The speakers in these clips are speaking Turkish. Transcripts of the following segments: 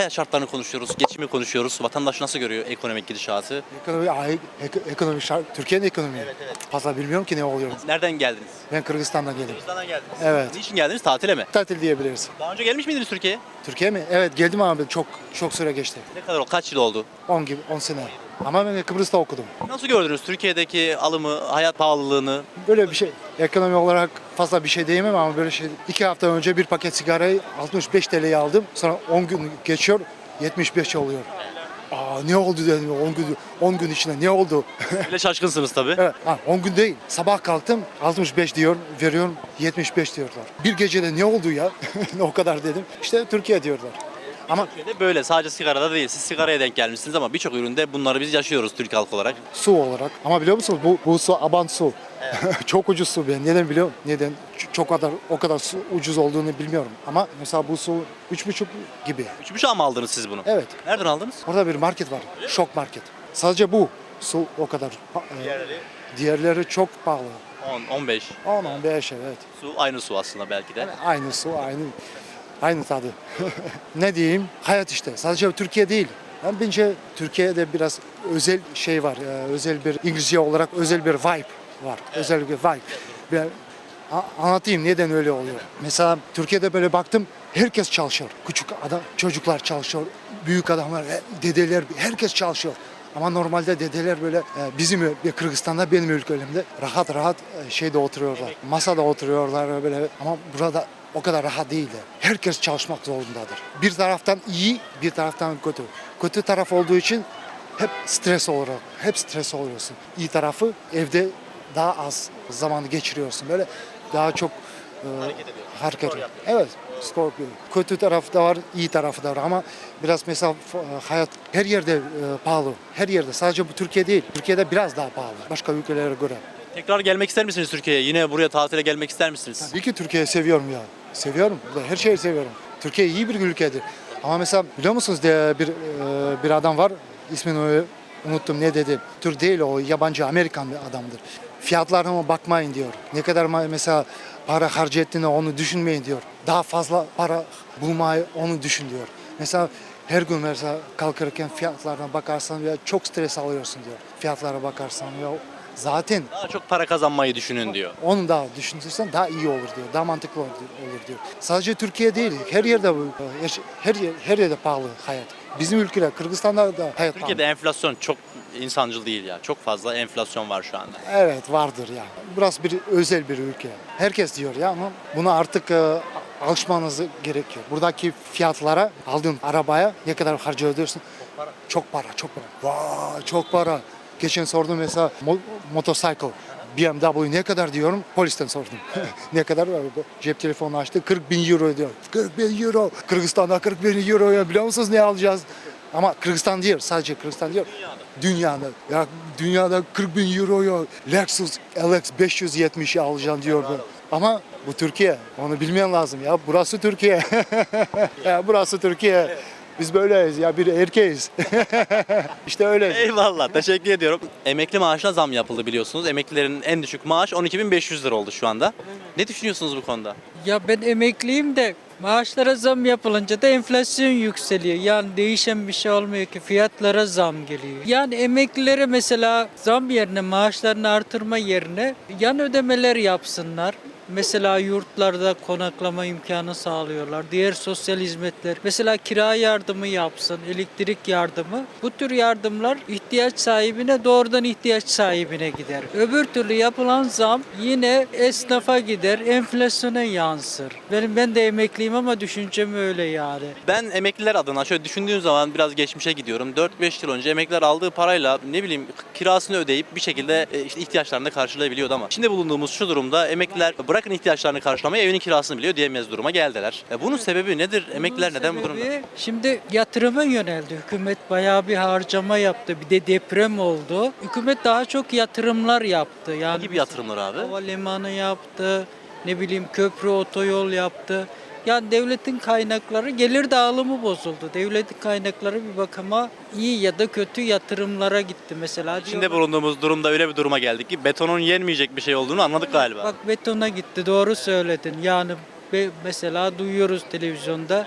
hayat şartlarını konuşuyoruz, geçimi konuşuyoruz. Vatandaş nasıl görüyor ekonomik gidişatı? Ekonomi, ay, ek- ekonomi şart, Türkiye'nin ekonomi. Fazla bilmiyorum ki ne oluyor. Nereden geldiniz? Ben Kırgızistan'dan geldim. Kırgızistan'dan geldiniz. Evet. Niçin geldiniz? Tatile mi? Tatil diyebiliriz. Daha önce gelmiş miydiniz Türkiye'ye? Türkiye mi? Evet geldim ama çok çok süre geçti. Ne kadar oldu? Kaç yıl oldu? 10 gibi 10 sene. Ama ben Kıbrıs'ta okudum. Nasıl gördünüz Türkiye'deki alımı, hayat pahalılığını? Böyle bir şey ekonomi olarak fazla bir şey diyemem ama böyle şey. iki hafta önce bir paket sigarayı 65 TL'ye aldım. Sonra 10 gün geçiyor 75 oluyor. Aa ne oldu dedim 10 gün 10 gün içinde ne oldu? Öyle şaşkınsınız tabii. evet, ha, 10 gün değil. Sabah kalktım 65 diyor veriyorum 75 diyorlar. Bir gecede ne oldu ya? o kadar dedim. İşte Türkiye diyorlar. Ama Türkiye'de böyle sadece sigarada değil. Siz sigaraya denk gelmişsiniz ama birçok üründe bunları biz yaşıyoruz Türk halkı olarak. su olarak. Ama biliyor musunuz bu, bu su aban su. çok ucuz su ben. Neden biliyorum? Neden? Ç- Çok kadar o kadar su ucuz olduğunu bilmiyorum. Ama mesela bu su 3,5 gibi. Üç buçuğa mı aldınız siz bunu? Evet. Nereden aldınız? Orada bir market var. Şok market. Sadece bu su o kadar. pa- e, diğerleri çok pahalı. 10, 15. 10 15 evet. Su aynı su aslında belki de. Aynı su, aynı aynı tadı. ne diyeyim? Hayat işte. Sadece Türkiye değil. Ben bence Türkiye'de biraz özel şey var. e, Özel bir İngilizce olarak özel bir vibe var. Özel bir vibe. Ben anlatayım neden öyle oluyor. Mesela Türkiye'de böyle baktım herkes çalışıyor. Küçük adam, çocuklar çalışıyor. Büyük adamlar, e, dedeler, herkes çalışıyor. Ama normalde dedeler böyle e, bizim Kırgızistan'da benim ülkemde rahat rahat şeyde oturuyorlar. Masada oturuyorlar böyle ama burada o kadar rahat değil. Herkes çalışmak zorundadır. Bir taraftan iyi, bir taraftan kötü. Kötü taraf olduğu için hep stres olarak, hep stres oluyorsun. İyi tarafı evde daha az zamanı geçiriyorsun. Böyle daha çok e, hareket. Evet, Scorpio. Kötü tarafı da var, iyi tarafı da var ama biraz mesela e, hayat her yerde e, pahalı. Her yerde. Sadece bu Türkiye değil. Türkiye'de biraz daha pahalı. Başka ülkelere göre. Tekrar gelmek ister misiniz Türkiye'ye? Yine buraya tatile gelmek ister misiniz? Tabii ki Türkiye'yi seviyorum ya. Seviyorum. Her şeyi seviyorum. Türkiye iyi bir ülkedir. Ama mesela biliyor musunuz de bir e, bir adam var. İsmini unuttum ne dedi. Türk değil o yabancı Amerikan bir adamdır. Fiyatlarına bakmayın diyor. Ne kadar mesela para harcı ettiğini onu düşünmeyin diyor. Daha fazla para bulmayı onu düşün diyor. Mesela her gün mesela kalkarken fiyatlarına bakarsan ya çok stres alıyorsun diyor. Fiyatlara bakarsan ya zaten Daha çok para kazanmayı düşünün diyor. onu daha düşünürsen daha iyi olur diyor. Daha mantıklı olur diyor. Sadece Türkiye değil, her yerde bu her, yer- her yerde pahalı hayat. Bizim ülkede, Kırgızistan'da da hayat Türkiye'de enflasyon çok insancıl değil ya. Çok fazla enflasyon var şu anda. pahalı. Evet vardır ya. Burası bir özel bir ülke. Herkes diyor ya ama buna artık e, alışmanız gerekiyor. Buradaki fiyatlara aldığın arabaya ne kadar harcı ödüyorsun? Çok para, çok para. Vay çok para. Geçen sordum mesela mo- motosiklet. BMW ne kadar diyorum polisten sordum. ne kadar var bu? Cep telefonu açtı 40 bin euro diyor. 40 bin euro. Kırgızistan'da 40 bin euro ya biliyor musunuz ne alacağız? Ama Kırgızistan değil sadece Kırgızistan değil. Dünyada. Ya dünyada 40 bin euro ya Lexus LX 570 alacaksın diyor. bu. Ama bu Türkiye. Onu bilmeyen lazım ya. Burası Türkiye. ya burası Türkiye. Biz böyleyiz ya bir erkeğiz. işte öyle. Eyvallah teşekkür ediyorum. Emekli maaşına zam yapıldı biliyorsunuz. Emeklilerin en düşük maaş 12.500 lira oldu şu anda. Ne düşünüyorsunuz bu konuda? Ya ben emekliyim de maaşlara zam yapılınca da enflasyon yükseliyor. Yani değişen bir şey olmuyor ki fiyatlara zam geliyor. Yani emeklilere mesela zam yerine maaşlarını artırma yerine yan ödemeler yapsınlar. Mesela yurtlarda konaklama imkanı sağlıyorlar. Diğer sosyal hizmetler. Mesela kira yardımı yapsın, elektrik yardımı. Bu tür yardımlar ihtiyaç sahibine doğrudan ihtiyaç sahibine gider. Öbür türlü yapılan zam yine esnafa gider, enflasyona yansır. Benim ben de emekliyim ama düşüncem öyle yani. Ben emekliler adına şöyle düşündüğüm zaman biraz geçmişe gidiyorum. 4-5 yıl önce emekliler aldığı parayla ne bileyim kirasını ödeyip bir şekilde e, işte ihtiyaçlarını karşılayabiliyordu ama şimdi bulunduğumuz şu durumda emekliler bırakın ihtiyaçlarını karşılamayı evinin kirasını biliyor diyemez duruma geldiler. E, bunun sebebi nedir? Emekliler neden bu durumda? Sebebi, Şimdi yatırıma yöneldi. Hükümet bayağı bir harcama yaptı. Bir de deprem oldu. Hükümet daha çok yatırımlar yaptı. Yani Ne gibi yatırımlar abi? Havalimanı yaptı. Ne bileyim köprü, otoyol yaptı. Yani devletin kaynakları gelir dağılımı bozuldu. Devletin kaynakları bir bakıma iyi ya da kötü yatırımlara gitti. Mesela İçinde bulunduğumuz durumda öyle bir duruma geldik ki betonun yenmeyecek bir şey olduğunu anladık galiba. Bak betona gitti doğru söyledin. Yani mesela duyuyoruz televizyonda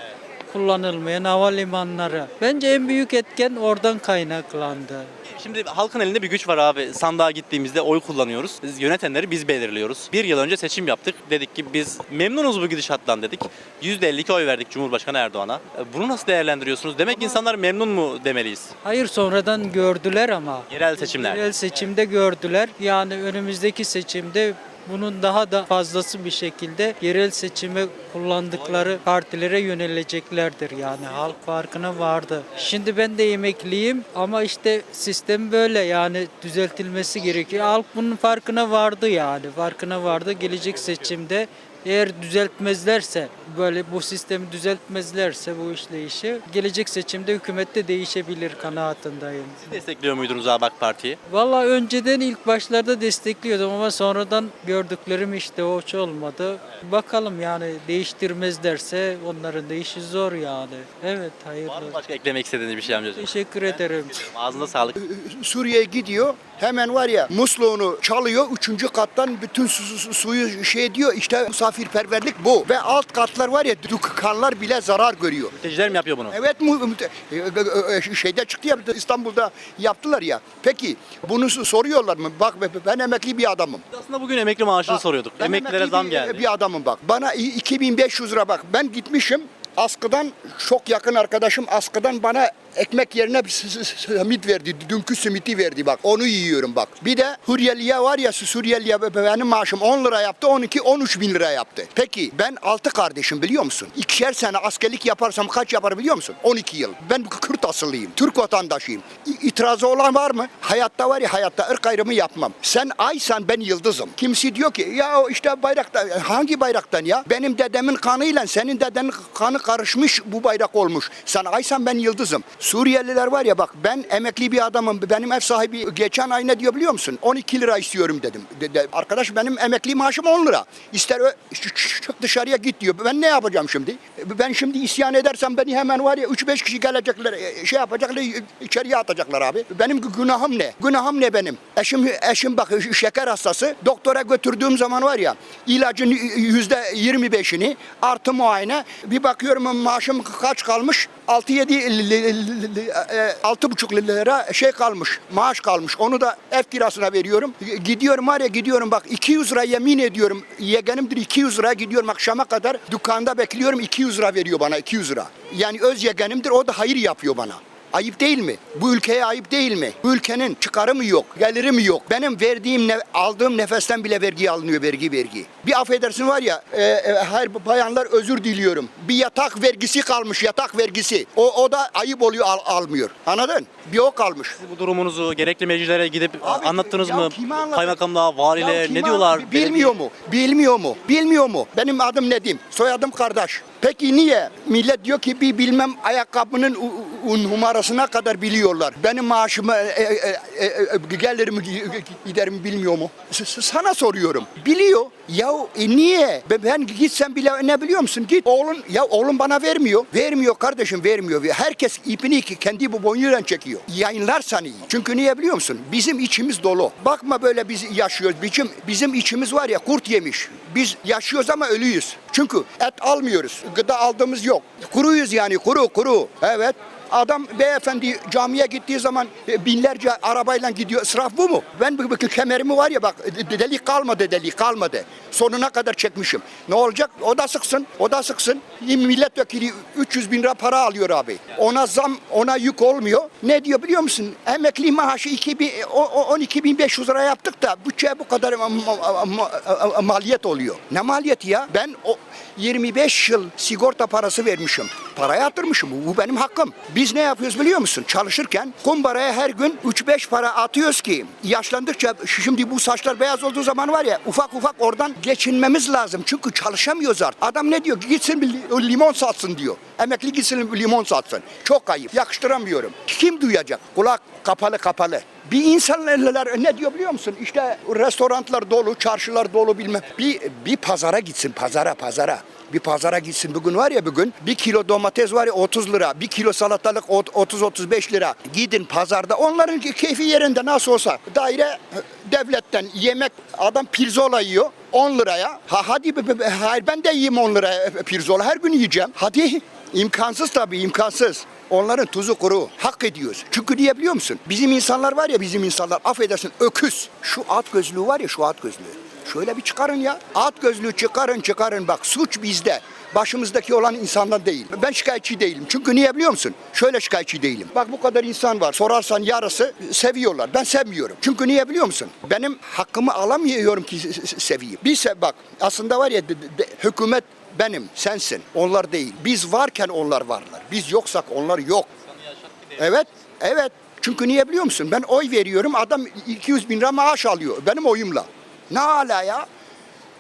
kullanılmayan havalimanları. Bence en büyük etken oradan kaynaklandı. Şimdi halkın elinde bir güç var abi. Sandığa gittiğimizde oy kullanıyoruz. Biz yönetenleri biz belirliyoruz. Bir yıl önce seçim yaptık. Dedik ki biz memnunuz bu gidişattan dedik. %52 oy verdik Cumhurbaşkanı Erdoğan'a. E, Bunu nasıl değerlendiriyorsunuz? Demek ki insanlar memnun mu demeliyiz? Hayır sonradan gördüler ama. Yerel seçimler. Yerel seçimde gördüler. Yani önümüzdeki seçimde bunun daha da fazlası bir şekilde yerel seçime kullandıkları partilere yöneleceklerdir yani halk farkına vardı. Şimdi ben de emekliyim ama işte sistem böyle yani düzeltilmesi gerekiyor. Halk bunun farkına vardı yani farkına vardı. Gelecek seçimde eğer düzeltmezlerse böyle bu sistemi düzeltmezlerse bu işleyişi gelecek seçimde hükümette değişebilir kanaatindeyim. Siz destekliyor muydunuz abi AK Parti'yi? Valla önceden ilk başlarda destekliyordum ama sonradan gördüklerim işte hiç olmadı. Bakalım yani değiştirmezlerse onların da işi zor yani. Evet Var mı hayırlı. başka eklemek istediğiniz bir şey amcacığım? Teşekkür ederim. Ağzına sağlık. Suriye'ye gidiyor. Hemen var ya musluğunu çalıyor. Üçüncü kattan bütün su- su- suyu şey diyor. İşte misafirperverlik bu. Ve alt katlar var ya dükkanlar bile zarar görüyor. Mülteciler mi yapıyor bunu? Evet mu e, e, e, şeyde çıktı ya İstanbul'da yaptılar ya. Peki bunu soruyorlar mı? Bak be- ben emekli bir adamım. Aslında bugün emekli maaşını soruyorduk. Ben Emeklilere emekli zam bir- geldi. Bir adamım bak. Bana i- 2500 lira bak. Ben gitmişim askıdan çok yakın arkadaşım askıdan bana ekmek yerine simit verdi. Dünkü simiti verdi bak. Onu yiyorum bak. Bir de Suriyeliye var ya Suriyeliye be- be- benim maaşım 10 lira yaptı. 12 13 bin lira yaptı. Peki ben 6 kardeşim biliyor musun? İkişer sene askerlik yaparsam kaç yapar biliyor musun? 12 yıl. Ben Kürt asıllıyım. Türk vatandaşıyım. İ- olan var mı? Hayatta var ya hayatta ırk ayrımı yapmam. Sen aysan ben yıldızım. Kimisi diyor ki ya işte bayrakta hangi bayraktan ya? Benim dedemin kanıyla senin dedenin kanı karışmış bu bayrak olmuş. Sen aysan ben yıldızım. Suriyeliler var ya bak ben emekli bir adamım. Benim ev sahibi geçen ay ne diyor biliyor musun? 12 lira istiyorum dedim. De- de- arkadaş benim emekli maaşım 10 lira. İster çık dışarıya git diyor. Ben ne yapacağım şimdi? Ben şimdi isyan edersem beni hemen var ya 3-5 kişi gelecekler e, şey yapacaklar içeriye atacaklar abi. Benim gü- günahım ne? Günahım ne benim? Eşim eşim bak şeker hastası. Doktora götürdüğüm zaman var ya ilacın yüzde 25'ini artı muayene bir bakıyorum maaşım kaç kalmış? 6-7 altı buçuk lira şey kalmış maaş kalmış. Onu da ev kirasına veriyorum. Gidiyorum var ya gidiyorum bak 200 lira yemin ediyorum. Yeğenimdir 200 lira gidiyorum akşama kadar. Dükkanda bekliyorum 200 lira veriyor bana 200 lira. Yani öz yeğenimdir o da hayır yapıyor bana Ayıp değil mi? Bu ülkeye ayıp değil mi? Bu ülkenin çıkarı mı yok, geliri mi yok? Benim verdiğim, ne- aldığım nefesten bile vergi alınıyor, vergi vergi. Bir affedersin var ya, e, e, hayır bayanlar özür diliyorum. Bir yatak vergisi kalmış, yatak vergisi. O, o da ayıp oluyor, al- almıyor. Anladın? Bir o kalmış. Siz bu durumunuzu gerekli meclislere gidip Abi, anlattınız ya mı? kime anlatayım? Kaymakamlığa, valiliğe Ya kime ne diyorlar? Bilmiyor mu? Bilmiyor mu? Bilmiyor mu? Benim adım Nedim. Soyadım kardeş. Peki niye? Millet diyor ki bir bilmem ayakkabının u- u- numarasına kadar biliyorlar. Benim maaşımı, e, e, e, e, gelirimi, giderimi bilmiyor mu? S- s- Sana soruyorum. Biliyor. Ya e, niye? Ben- gitsem bile ne biliyor musun? Git oğlun, ya oğlum bana vermiyor. Vermiyor kardeşim vermiyor. Herkes ipini kendi bu boynuyla çekiyor. Yayınlarsan iyi. Çünkü niye biliyor musun? Bizim içimiz dolu. Bakma böyle biz yaşıyoruz. Bizim, bizim içimiz var ya kurt yemiş. Biz yaşıyoruz ama ölüyüz. Çünkü et almıyoruz. Gıda aldığımız yok. Kuruyuz yani kuru kuru. Evet. Adam beyefendi camiye gittiği zaman e, binlerce arabayla gidiyor. Israf bu mu? Ben bu, kemerimi var ya bak de- delik kalmadı delik kalmadı. Sonuna kadar çekmişim. Ne olacak? O da sıksın. O da sıksın. Milletvekili 300 bin lira para alıyor abi. Ona zam, ona yük olmuyor. Ne diyor biliyor musun? Emekli maaşı 2000, o- o- 12.500 lira yaptık da bütçeye bu kadar ma- ma- ma- maliyet oluyor. Ne maliyeti ya? Ben o 25 yıl sigorta parası vermişim. Para yatırmışım. Bu, benim hakkım. Biz ne yapıyoruz biliyor musun? Çalışırken kumbaraya her gün 3-5 para atıyoruz ki yaşlandıkça şimdi bu saçlar beyaz olduğu zaman var ya ufak ufak oradan geçinmemiz lazım. Çünkü çalışamıyoruz artık. Adam ne diyor? Gitsin bir li- limon satsın diyor. Emekli gitsin bir limon satsın. Çok ayıp. Yakıştıramıyorum. Kim duyacak? Kulak kapalı kapalı. Bir insanlar ne diyor biliyor musun? İşte restoranlar dolu, çarşılar dolu bilmem. Bir, bir pazara gitsin, pazara, pazara. Bir pazara gitsin bugün var ya bugün bir kilo domates var ya 30 lira, bir kilo salatalık ot- 30-35 lira. Gidin pazarda onların keyfi yerinde nasıl olsa daire devletten yemek adam pirzola yiyor 10 liraya. Ha hadi hayır ben de yiyeyim 10 liraya pirzola her gün yiyeceğim. Hadi İmkansız tabii imkansız. Onların tuzu kuru. Hak ediyoruz. Çünkü niye biliyor musun? Bizim insanlar var ya bizim insanlar affedersin öküz. Şu at gözlüğü var ya şu at gözlüğü. Şöyle bir çıkarın ya. At gözlüğü çıkarın çıkarın bak suç bizde. Başımızdaki olan insanlar değil. Ben şikayetçi değilim. Çünkü niye biliyor musun? Şöyle şikayetçi değilim. Bak bu kadar insan var. Sorarsan yarısı seviyorlar. Ben sevmiyorum. Çünkü niye biliyor musun? Benim hakkımı alamıyorum ki se- se- seveyim. Bir se- bak aslında var ya de- de- hükümet benim, sensin. Onlar değil. Biz varken onlar varlar. Biz yoksak onlar yok. Evet, evet. Çünkü niye biliyor musun? Ben oy veriyorum. Adam 200 bin lira maaş alıyor. Benim oyumla. Ne ala ya?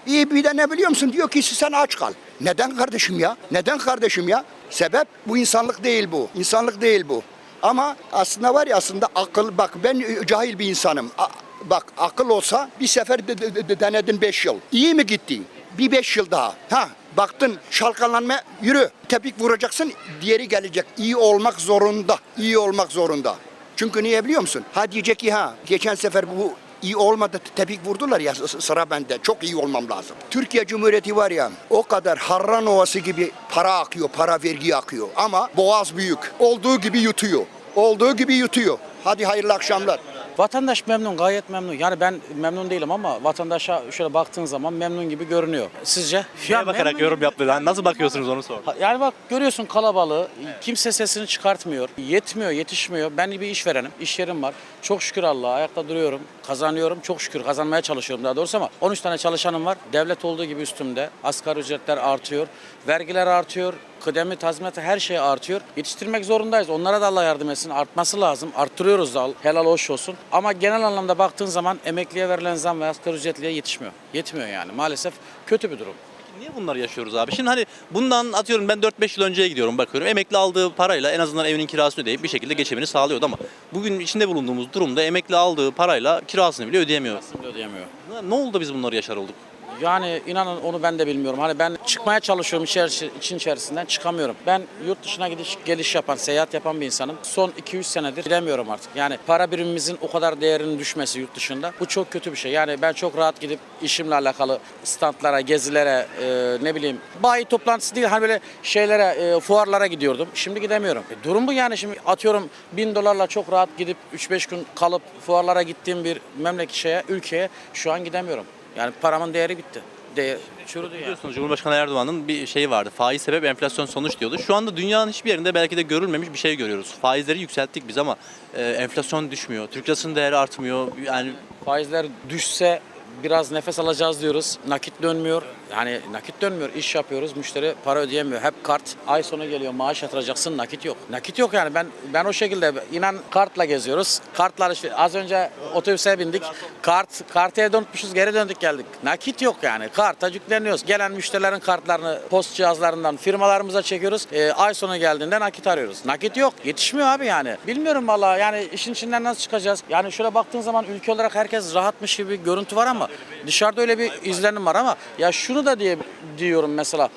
İyi bir de ne biliyor musun? Diyor ki sen aç kal. Neden kardeşim ya? Neden kardeşim ya? Sebep bu insanlık değil bu. İnsanlık değil bu. Ama aslında var ya aslında akıl bak ben cahil bir insanım. A- bak akıl olsa bir sefer de, de- de- denedin 5 yıl. İyi mi gitti? Bir 5 yıl daha. Ha baktın şalkalanma yürü. Tepik vuracaksın diğeri gelecek. İyi olmak zorunda. İyi olmak zorunda. Çünkü niye biliyor musun? Ha diyecek ki ha geçen sefer bu iyi olmadı tepik vurdular ya sıra bende. Çok iyi olmam lazım. Türkiye Cumhuriyeti var ya o kadar Harran Ovası gibi para akıyor, para vergi akıyor. Ama boğaz büyük. Olduğu gibi yutuyor. Olduğu gibi yutuyor. Hadi hayırlı akşamlar. Vatandaş memnun, gayet memnun. Yani ben memnun değilim ama vatandaşa şöyle baktığın zaman memnun gibi görünüyor. Sizce? Şeye bakarak memnun yorum yaptı. Yani nasıl bakıyorsunuz onu sor. Yani bak görüyorsun kalabalığı, kimse sesini çıkartmıyor, yetmiyor, yetişmiyor. Ben bir işverenim, iş yerim var. Çok şükür Allah'a ayakta duruyorum, kazanıyorum. Çok şükür kazanmaya çalışıyorum daha doğrusu ama 13 tane çalışanım var. Devlet olduğu gibi üstümde. Asgari ücretler artıyor, vergiler artıyor, kıdemi, tazminatı her şey artıyor. Yetiştirmek zorundayız. Onlara da Allah yardım etsin. Artması lazım. Arttırıyoruz da helal hoş olsun. Ama genel anlamda baktığın zaman emekliye verilen zam ve asgari ücretliye yetişmiyor. Yetmiyor yani. Maalesef kötü bir durum. Niye bunları yaşıyoruz abi? Şimdi hani bundan atıyorum ben 4-5 yıl önceye gidiyorum bakıyorum. Emekli aldığı parayla en azından evinin kirasını ödeyip bir şekilde geçimini sağlıyordu ama bugün içinde bulunduğumuz durumda emekli aldığı parayla kirasını bile ödeyemiyor. Nasıl ödeyemiyor? Ne- Ne oldu biz bunları yaşar olduk? Yani inanın onu ben de bilmiyorum. Hani ben çıkmaya çalışıyorum içerisi, için içerisinden çıkamıyorum. Ben yurt dışına gidiş geliş yapan, seyahat yapan bir insanım. Son 2-3 senedir gidemiyorum artık. Yani para birimimizin o kadar değerinin düşmesi yurt dışında bu çok kötü bir şey. Yani ben çok rahat gidip işimle alakalı standlara, gezilere, e, ne bileyim bayi toplantısı değil hani böyle şeylere, e, fuarlara gidiyordum. Şimdi gidemiyorum. E, durum bu yani şimdi atıyorum bin dolarla çok rahat gidip 3-5 gün kalıp fuarlara gittiğim bir memleket şeye, ülkeye şu an gidemiyorum. Yani paramın değeri bitti. Değer çürüdü yani. Biliyorsunuz Cumhurbaşkanı Erdoğan'ın bir şeyi vardı. Faiz sebep enflasyon sonuç diyordu. Şu anda dünyanın hiçbir yerinde belki de görülmemiş bir şey görüyoruz. Faizleri yükselttik biz ama e, enflasyon düşmüyor. Türk lirasının değeri artmıyor. Yani Faizler düşse biraz nefes alacağız diyoruz. Nakit dönmüyor. Yani nakit dönmüyor. İş yapıyoruz. Müşteri para ödeyemiyor. Hep kart. Ay sonu geliyor. Maaş yatıracaksın. Nakit yok. Nakit yok yani. Ben ben o şekilde inan kartla geziyoruz. Kartlar işte az önce otobüse bindik. Kart kartı evde unutmuşuz. Geri döndük geldik. Nakit yok yani. Karta yükleniyoruz. Gelen müşterilerin kartlarını post cihazlarından firmalarımıza çekiyoruz. Ee, ay sonu geldiğinde nakit arıyoruz. Nakit yok. Yetişmiyor abi yani. Bilmiyorum vallahi yani işin içinden nasıl çıkacağız? Yani şöyle baktığın zaman ülke olarak herkes rahatmış gibi bir görüntü var ama dışarıda öyle bir izlenim var ama ya şunu da diye diyorum mesela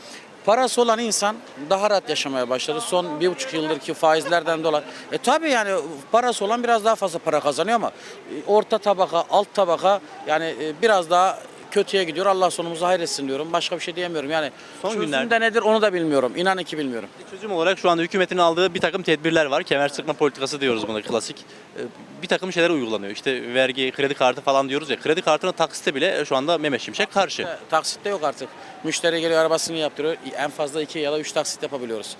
Parası olan insan daha rahat yaşamaya başladı. Son bir buçuk yıldır ki faizlerden dolayı. E tabi yani parası olan biraz daha fazla para kazanıyor ama e, orta tabaka, alt tabaka yani e, biraz daha kötüye gidiyor. Allah sonumuzu hayretsin diyorum. Başka bir şey diyemiyorum. Yani Son çözüm günlerde- de nedir onu da bilmiyorum. İnan ki bilmiyorum. Çözüm olarak şu anda hükümetin aldığı bir takım tedbirler var. Kemer sıkma politikası diyoruz buna klasik. Ee, Bir takım şeyler uygulanıyor. İşte vergi, kredi kartı falan diyoruz ya. Kredi kartının taksite bile şu anda Mehmet Şimşek karşı. Taksitte yok artık. Müşteri geliyor arabasını yaptırıyor. En fazla iki ya da üç taksit yapabiliyoruz.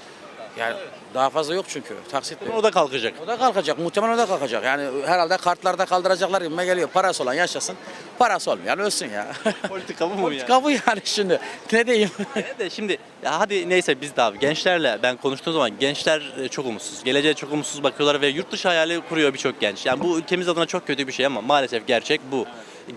Yani daha fazla yok çünkü. Taksit de yok. O da kalkacak. O da kalkacak. Muhtemelen o da kalkacak. Yani herhalde kartlarda kaldıracaklar gibime geliyor. Parası olan yaşasın. Parası olmayan ölsün ya. Politika bu mu ya? Politika bu yani şimdi. Ne diyeyim? Evet de şimdi ya hadi neyse biz de abi gençlerle ben konuştuğum zaman gençler e, çok umutsuz. Geleceğe çok umutsuz bakıyorlar ve yurt dışı hayali kuruyor birçok genç. Yani bu ülkemiz adına çok kötü bir şey ama maalesef gerçek bu.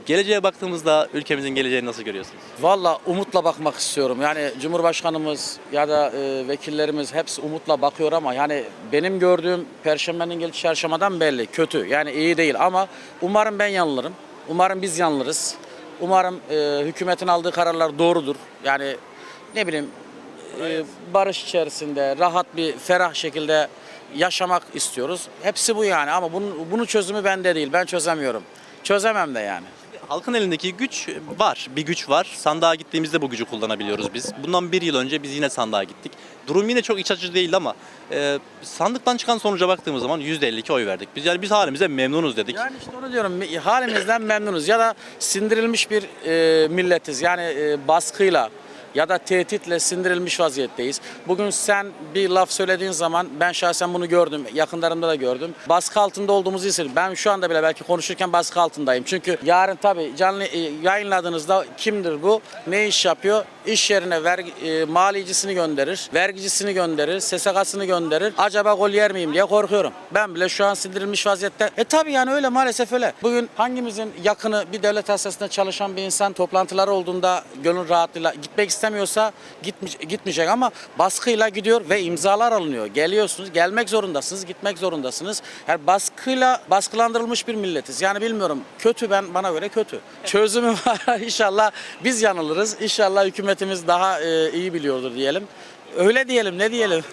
Geleceğe baktığımızda ülkemizin geleceğini nasıl görüyorsunuz? Valla umutla bakmak istiyorum. Yani Cumhurbaşkanımız ya da e, vekillerimiz hepsi umutla bakıyor ama yani benim gördüğüm Perşembenin gelişi çarşamadan belli. Kötü. Yani iyi değil ama umarım ben yanılırım. Umarım biz yanılırız. Umarım e, hükümetin aldığı kararlar doğrudur. Yani ne bileyim e, barış içerisinde rahat bir ferah şekilde yaşamak istiyoruz. Hepsi bu yani ama bunun, bunun çözümü bende değil. Ben çözemiyorum. Çözemem de yani. Halkın elindeki güç var. Bir güç var. Sandığa gittiğimizde bu gücü kullanabiliyoruz biz. Bundan bir yıl önce biz yine sandığa gittik. Durum yine çok iç açıcı değil ama e, sandıktan çıkan sonuca baktığımız zaman %52 oy verdik. Biz yani biz halimize memnunuz dedik. Yani işte onu diyorum halimizden memnunuz ya da sindirilmiş bir e, milletiz. Yani e, baskıyla ya da tehditle sindirilmiş vaziyetteyiz. Bugün sen bir laf söylediğin zaman ben şahsen bunu gördüm. Yakınlarımda da gördüm. Baskı altında olduğumuzu hissediyorum. Ben şu anda bile belki konuşurken baskı altındayım. Çünkü yarın tabii canlı e, yayınladığınızda kimdir bu? Ne iş yapıyor? İş yerine vergi, e, maliyecisini gönderir, vergicisini gönderir, SSK'sını gönderir. Acaba gol yer miyim diye korkuyorum. Ben bile şu an sindirilmiş vaziyette. E tabii yani öyle maalesef öyle. Bugün hangimizin yakını bir devlet hastanesinde çalışan bir insan toplantılar olduğunda gönül rahatlığıyla gitmek istemiyorsa gitmeyecek, gitmeyecek ama baskıyla gidiyor ve imzalar alınıyor. Geliyorsunuz, gelmek zorundasınız, gitmek zorundasınız. Yani baskıyla baskılandırılmış bir milletiz. Yani bilmiyorum kötü ben bana göre kötü. Çözümü var inşallah biz yanılırız. İnşallah hükümetimiz daha e, iyi biliyordur diyelim. Öyle diyelim ne diyelim.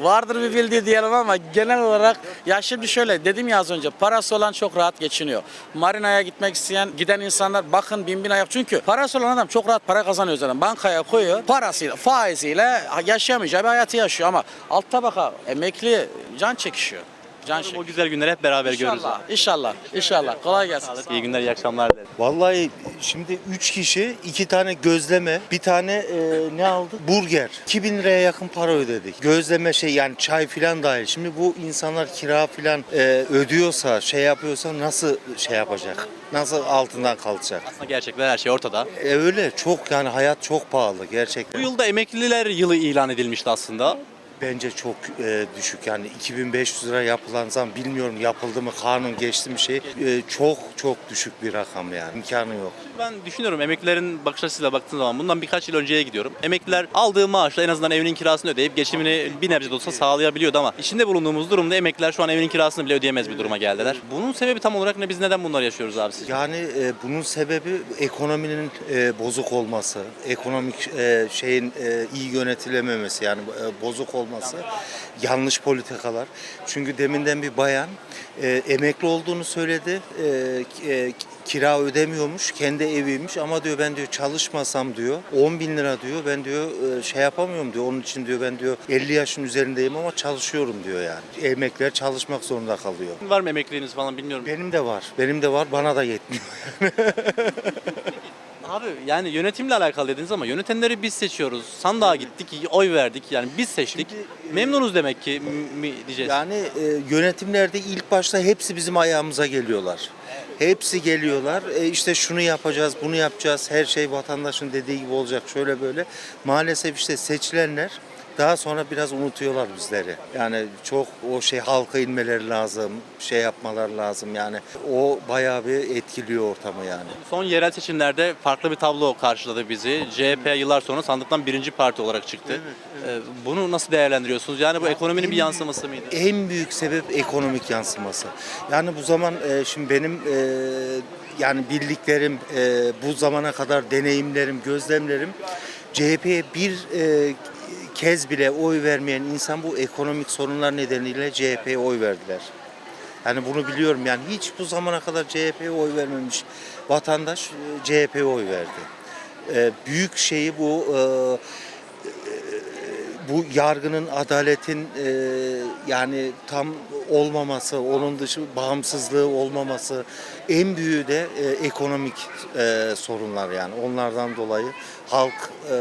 Vardır bir bildiği diyelim ama genel olarak ya şimdi şöyle dedim ya az önce parası olan çok rahat geçiniyor. Marinaya gitmek isteyen giden insanlar bakın bin bin ayak. Çünkü parası olan adam çok rahat para kazanıyor zaten. Bankaya koyuyor parasıyla faiziyle yaşayamayacağı bir hayatı yaşıyor ama alt tabaka emekli can çekişiyor. Can O çekişiyor. güzel günleri hep beraber görürüz. İnşallah, inşallah, inşallah. Kolay gelsin. İyi günler, iyi akşamlar dilerim. Vallahi şimdi 3 kişi iki tane gözleme, bir tane e, ne aldık? Burger. 2000 liraya yakın para ödedik. Gözleme şey yani çay filan dahil. Şimdi bu insanlar kira filan e, ödüyorsa, şey yapıyorsa nasıl şey yapacak? Nasıl altından kalkacak? Aslında gerçekler her şey ortada. E öyle çok yani hayat çok pahalı Bu gerçekten. yılda emekliler yılı ilan edilmişti aslında. Bence çok e, düşük yani 2500 lira yapılan zam bilmiyorum yapıldı mı kanun geçti mi şey E, çok çok düşük bir rakam yani imkanı yok. Ben düşünüyorum emeklilerin bakış açısıyla baktığım zaman bundan birkaç yıl önceye gidiyorum. Emekliler aldığı maaşla en azından evinin kirasını ödeyip geçimini bir nebze de olsa sağlayabiliyordu ama içinde bulunduğumuz durumda emekliler şu an evinin kirasını bile ödeyemez bir duruma geldiler. Bunun sebebi tam olarak ne? Biz neden bunları yaşıyoruz abi sizce? Yani e, bunun sebebi ekonominin e, bozuk olması, ekonomik e, şeyin e, iyi yönetilememesi yani e, bozuk olması, yanlış politikalar. Çünkü deminden bir bayan e, emekli olduğunu söyledi, e, e, kira ödemiyormuş, kendi eviymiş ama diyor ben diyor çalışmasam diyor 10 bin lira diyor ben diyor e, şey yapamıyorum diyor onun için diyor ben diyor 50 yaşın üzerindeyim ama çalışıyorum diyor yani. Emekliler çalışmak zorunda kalıyor. Var mı emekliliğiniz falan bilmiyorum. Benim de var. Benim de var. Bana da yetmiyor. Abi yani yönetimle alakalı dediniz ama yönetenleri biz seçiyoruz. Sandığa gittik, oy verdik. Yani biz seçtik. Memnunuz demek ki mi diyeceğiz. Yani e, yönetimlerde ilk başta hepsi bizim ayağımıza geliyorlar. Hepsi geliyorlar. E, işte şunu yapacağız, bunu yapacağız. Her şey vatandaşın dediği gibi olacak. Şöyle böyle. Maalesef işte seçilenler daha sonra biraz unutuyorlar bizleri. Yani çok o şey halka inmeleri lazım, şey yapmalar lazım yani. O bayağı bir etkiliyor ortamı yani. Son yerel seçimlerde farklı bir tablo karşıladı bizi. CHP yıllar sonra sandıktan birinci parti olarak çıktı. Ee, Bunu nasıl değerlendiriyorsunuz? Yani bu ekonominin bir yansıması mıydı? En büyük sebep ekonomik yansıması. Yani bu zaman e, şimdi benim e, yani bildiklerim, e, bu zamana kadar deneyimlerim, gözlemlerim CHP'ye bir kez bile oy vermeyen insan bu ekonomik sorunlar nedeniyle CHP'ye oy verdiler. Yani bunu biliyorum yani hiç bu zamana kadar CHP'ye oy vermemiş vatandaş e, CHP'ye oy verdi. E, büyük şeyi bu e, bu yargının, adaletin e, yani tam olmaması, onun dışı bağımsızlığı olmaması en büyüğü de e, ekonomik e, sorunlar yani. Onlardan dolayı halk e,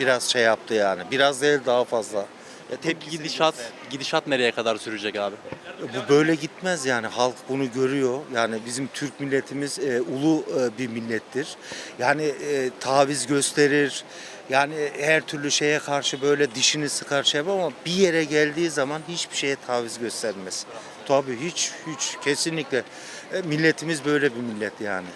biraz şey yaptı yani. Biraz değil daha fazla. Ya Peki tepki gidişat, gidişat nereye kadar sürecek abi? bu böyle gitmez yani halk bunu görüyor. Yani bizim Türk milletimiz e, ulu e, bir millettir. Yani e, taviz gösterir. Yani her türlü şeye karşı böyle dişini sıkar şey yapar ama bir yere geldiği zaman hiçbir şeye taviz göstermez. Tabii hiç hiç kesinlikle. E, milletimiz böyle bir millet yani.